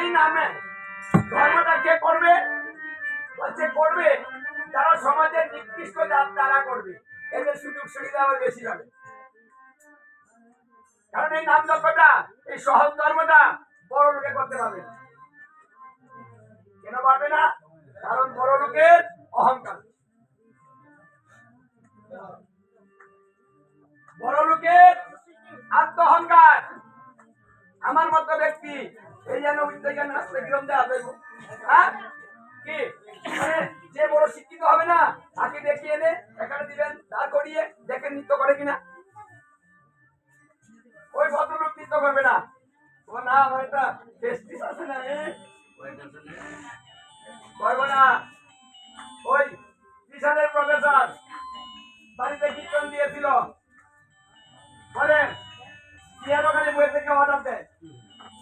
এই নামে ধর্মটা কে করবে? বলছে করবে যারা সমাজের নিকৃষ্ট জাত তারা করবে। এদের সুযোগ সুবিধা আবার বেশি হবে। কারণ এই নাম যজ্ঞটা, এই সহজ ধর্মটা বড় লোকে করতে পারবে কেন পারবে না? কারণ বড় লোকের অহংকার। বড় লোকের আত্ম অহংকার আমার মতো ব্যক্তি এই যেন উদ্যোগে নাচতে কিরম দেওয়া যাইব হ্যাঁ কি যে বড় শিক্ষিত হবে না তাকে দেখিয়ে এনে এখানে দিবেন দাঁড় করিয়ে দেখেন নৃত্য করে কিনা ওই ভদ্রলোক নৃত্য করবে না ও না আমার একটা আছে না করব না ওই বিশালের প্রফেসর বাড়িতে কীর্তন দিয়েছিল বলে চেয়ারও খালি বই থেকে অর্ডার দেয়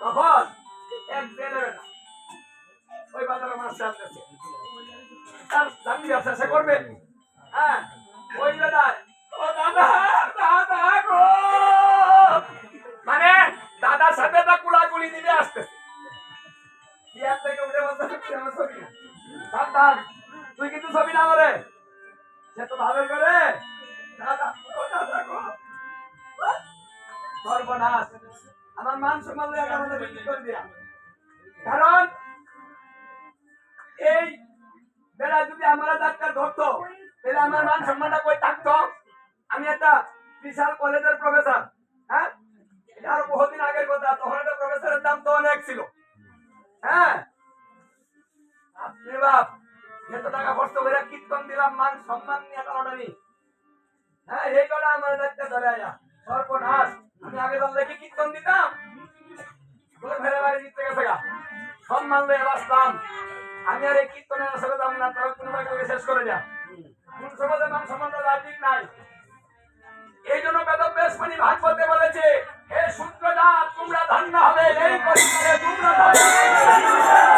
তখন এক জেলে ওই বাজারে মাছ চালতেছে ব্যবসা সে করবে। হ্যাঁ ওই বেটায় ও দাদা মানে দাদার সাথে তা কুলাকুলি দিতে আসতেছে। চেয়ার উঠে আমার ছবি সাবধান তুই কিন্তু ছবি না করে সে তো ভালো করে, দাদা, ও দাদা গো! সর্বনাশ। আমার মান সম্মান কারণ, এই বেলা যদি আমার ডাক্তার ধরতো, তাহলে আমার মান সম্মানটা কই থাকতো? আমি একটা বিশাল কলেজের প্রফেসর আমি আর আসলে যাব না তারা কোনো কাউকে শেষ করে যা কোন সমাজে নাম সম্মান রাজনীতি নাই। এই জন্য বেদব্যাস বেশমণি ভাগবতে বলেছে, হে শূদ্র জাত তোমরা ধন্য হবে, এই পরিবারে তোমরা ধন্য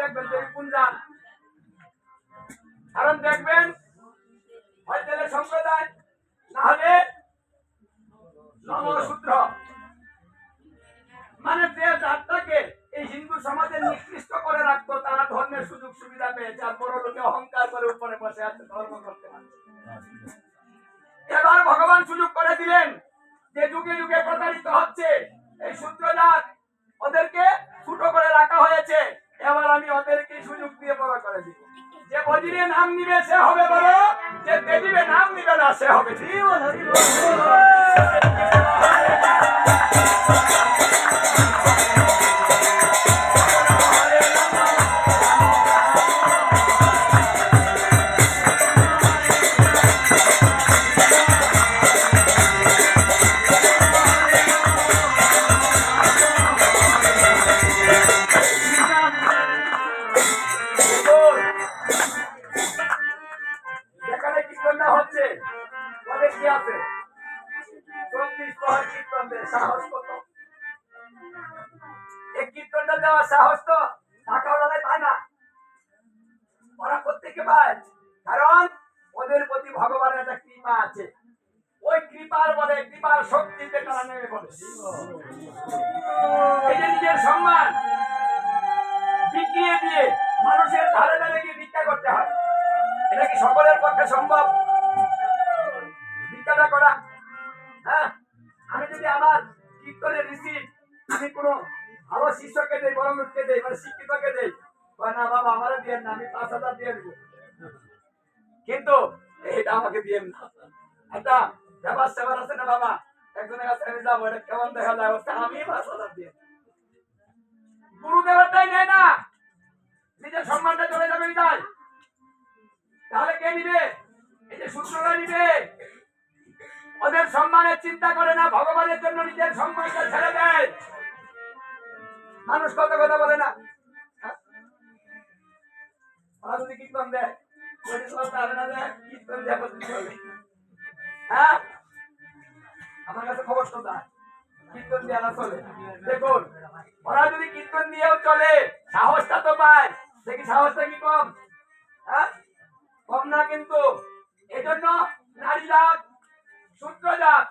দেখবেন কোন যান কারণ দেখবেন সম্প্রদায়, না হলে নমসূত্র মানে যে জাতটাকে এই হিন্দু সমাজে নিকৃষ্ট করে রাখতো, তারা ধর্মের সুযোগ সুবিধা পেয়েছে, আর বড় লোকে অহংকার করে উপরে বসে আছে, ধর্ম করতে পারছে এবার ভগবান সুযোগ করে দিলেন যে যুগে যুগে প্রতারিত হচ্ছে। এই সূত্রজাত ওদেরকে ছোট করে রাখা হয়েছে। এবার আমি ওদেরকে সুযোগ দিয়ে বড় করে দিব যে বদিরে নাম নিবে, সে হবে বড়। যে তেজিবে নাম নিবে না, সে হবে কৃপা আছে। ওই কৃপার বলে কৃপার শক্তিতে তারা নেমে পড়ে এই নিজের সম্মান, বিকিয়ে দিয়ে মানুষের ধারে ধারে গিয়ে ভিক্ষা করতে হয়। এটা কি সকলের পক্ষে সম্ভব? ভিক্ষাটা করা। হ্যাঁ আমি যদি আমার কীর্তনের রিসিপ্ট আমি কোনো ভালো শিষ্যকে দেয় বড় লোককে দেয় মানে শিক্ষিতকে দেই না বাবা, আমারও দিয়ে না, আমি পাঁচ হাজার দিয়ে দেবো। কিন্তু এটা আমাকে দিয়ে না একটা ব্যাপার স্যাপার আছে না বাবা? একজনের কাছে আমি যাব, এটা কেমন দেখা যায়? আমি পাঁচ হাজার দিয়ে দেব। গুরুদেবেরটাই নেয় না। নিজের সম্মানটা চলে যাবে বিদায় তাহলে কে নিবে? এই যে সূত্ররা নিবে। ওদের সম্মানের চিন্তা করে না, ভগবানের জন্য নিজের সম্মানটা ছেড়ে দেয়। মানুষ কত কথা বলে না? হ্যাঁ? ওরা যদি কীর্তন দেয়। হ্যাঁ? কীর্তন দিয়েও চলে, সাহসটা তো পায়। দেখি সাহসটা কি কম? হ্যাঁ? কম না কিন্তু। এজন্য নারী জাত, শূদ্র জাত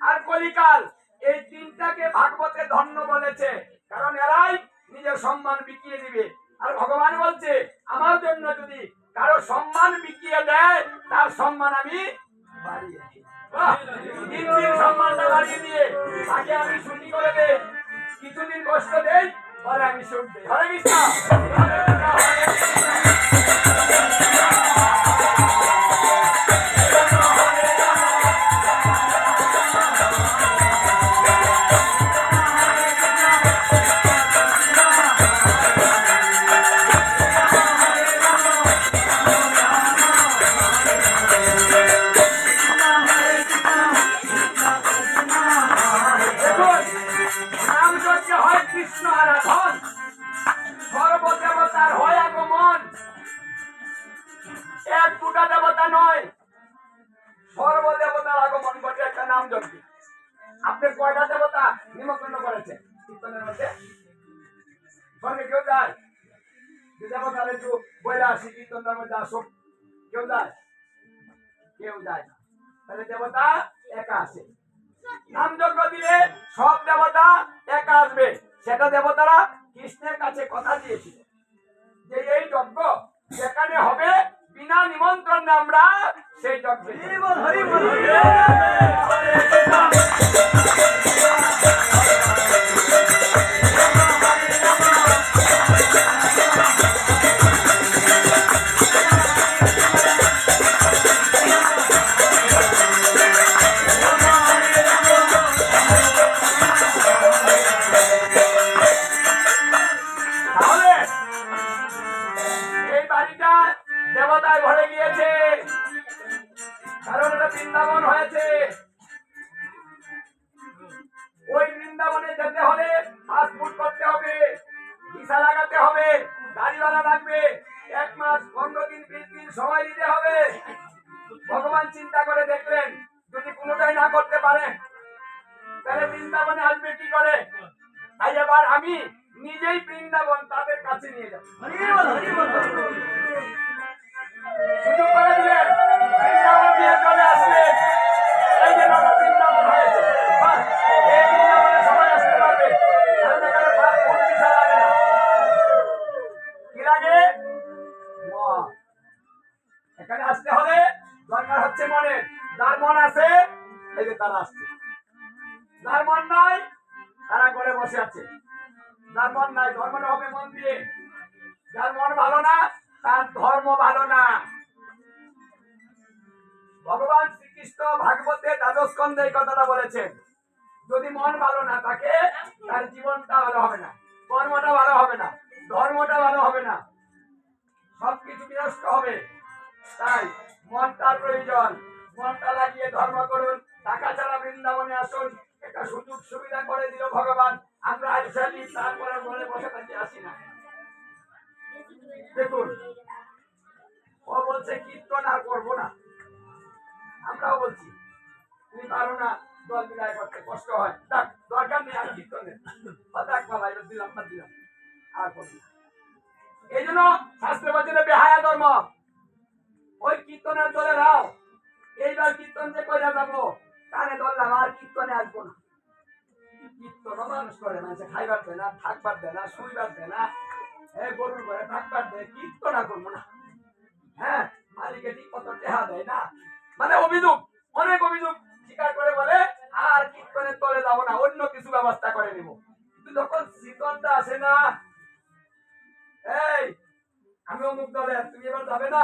আর কলিকাল এই তিনটাকে ভাগবতে ধন্য বলেছে। কারণ এরাই নিজের সম্মান বিকিয়ে দিবে। আর ভগবান বলছে, আমার জন্য যদি কারও সম্মান বিকিয়ে দেয়, তার সম্মান আমি দিয়ে তাকে আমি করে কিছুদিন কষ্ট দেই, পরে আমি সুখ হরে কৃষ্ণ। এক দুটা দেবতা নয়। সর্বদেবতার আগমন ঘটে একটা নাম যজ্ঞে আপনি কয়টা দেবতা নিমন্ত্রণ করেছেন? কীর্তনের মধ্যে? স্বর্গে কেউ যায়? যে একটু বইলে আসি কীর্তনের মধ্যে আসুক। কেউ যায়? কেউ যায় না। তাহলে দেবতা একা আসে নাম যজ্ঞ দিলে সব দেবতা একা আসবে। সেটা দেবতারা কৃষ্ণের কাছে কথা দিয়েছিল। যে এই যজ্ঞ যেখানে হবে বিনা নিমন্ত্রণে আমরা সেই যজ্ঞে তাহলে ভগবান চিন্তা করে দেখলেন যদি কোনোটাই না করতে পারেন তাহলে বৃন্দাবনে আসবে কি করে? তাই এবার আমি নিজেই বৃন্দাবন তাদের কাছে নিয়ে যাব। সুযোগ করে দিলেন বৃন্দাবন দিয়ে চলে আসলেন। মনের যার মন আছে, এই যে তারা আসছে। যার মন নাই, তারা করে বসে আছে। যার মন নাই ধর্মটা হবে মন দিয়ে। যার মন ভালো না, তার ধর্ম ভালো না। ভগবান শ্রীকৃষ্ণ ভাগবতে দ্বাদশ স্কন্ধে এই কথাটা বলেছেন। যদি মন ভালো না থাকে, তার জীবনটা ভালো হবে না। কর্মটা ভালো হবে না। ধর্মটা ভালো হবে না। সবকিছু বিনষ্ট হবে। তাই প্রয়োজন মনটা লাগিয়ে ধর্ম করুন। টাকা ছাড়া বৃন্দাবনে আসুন। একটা সুযোগ সুবিধা করে দিল ভগবান। আমরা আইসালি তারপরে মনে বসে থাকি, আসি না। দেখুন, ও বলছে, কীর্তন আর করব না। আমরাও বলছি, তুমি পারো না, দল বিদায় করতে, কষ্ট হয়। দেখ, দরকার নেই আর কীর্তনের। দেখ বাবা দিলাম না, দিলাম। আর করব না। এই জন্য শাস্ত্রে বলছে বেহায়া ধর্ম। ওই কীর্তনের দলে রাও। এইবার কীর্তন যে কইরা যাব, কানে ধরলাম আর কীর্তনে আসব না। কীর্তন মানুষ করে মানুষ খাইবার দেয় না, থাকবার দেয় না, শুইবার দেয় না। এ গরুর ঘরে থাকবার দেয়, কীর্তন আর করব না। হ্যাঁ মালিকে ঠিক মতো টেহা দেয় না। মানে অভিযোগ, অনেক অভিযোগ স্বীকার করে বলে, আর কীর্তনের তলে যাব না, অন্য কিছু ব্যবস্থা করে নিব। কিন্তু যখন শীতলটা আসে না, এই, আমি অমুক দলে তুমি এবার যাবে না?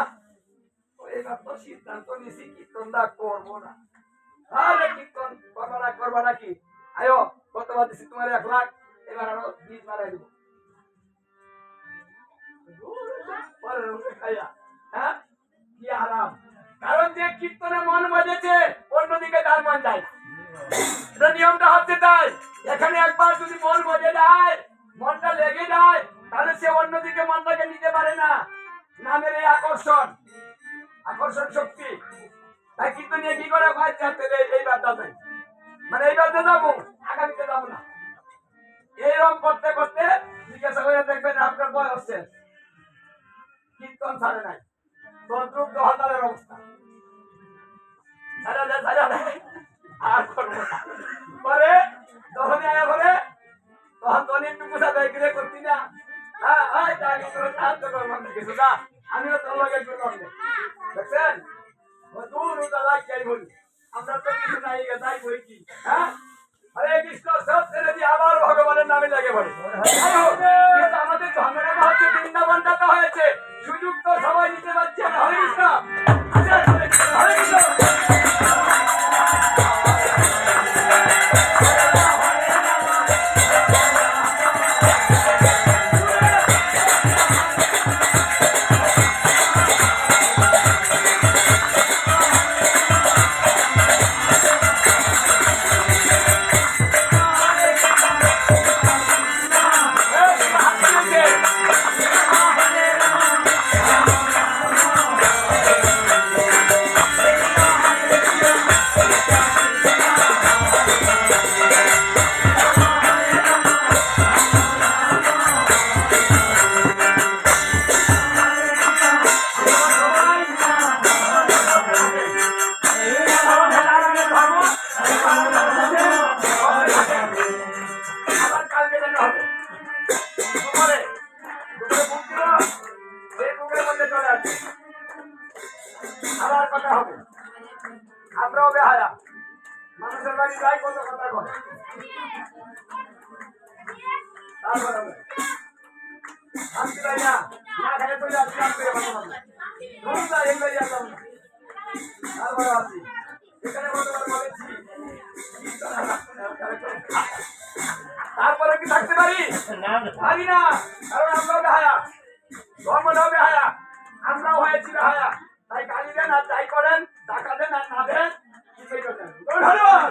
কীর্তন মন বাজেছে অন্যদিকে তার মন যায় না। নিয়মটা হচ্ছে তাই এখানে একবার যদি মন বজে যায় মনটা লেগে যায় তাহলে সে অন্যদিকে মনটাকে নিতে পারে না নামের এই আকর্ষণ আকর্ষণ শক্তি। তাই কিন্তু নিয়ে কি করে ভাই? চাচ্ছে এই বার্তাতে মানে এই বার্তা যাব? আগামীতে যাব না। এইরকম করতে করতে জিজ্ঞাসা করে দেখবেন আপনার বয়স শেষ কীর্তন ছাড়ে নাই। তদ্রুপ দহতালের অবস্থা। ছাড়া দেয়, ছাড়া। আর করব না। পরে যখনই আয়া বলে তখন তনি একটু পোষা দেয় কিরে করতি না। হ্যাঁ হ্যাঁ কিছু না। আমিও তোর লগে কি? হ্যাঁ? হরে কৃষ্ণ সব ভগবানের নামে লাগে বলে। কিন্তু আমাদের ঝামেলাটা হচ্ছে বৃন্দাবনটাতে হয়েছে। সুযোগ তো সবাই নিতে পারছে হরে কৃষ্ণ। আচ্ছা, হরে কৃষ্ণ। তারপরে কি থাকতে পারি পারি না কারণ আমরাও বেহায়া ধর্মটাও বেহায়া আমরাও হয়েছি বেহায়া তাই গালি দেন আর যাই করেন টাকা দেন আর না দেন ধন্যবাদ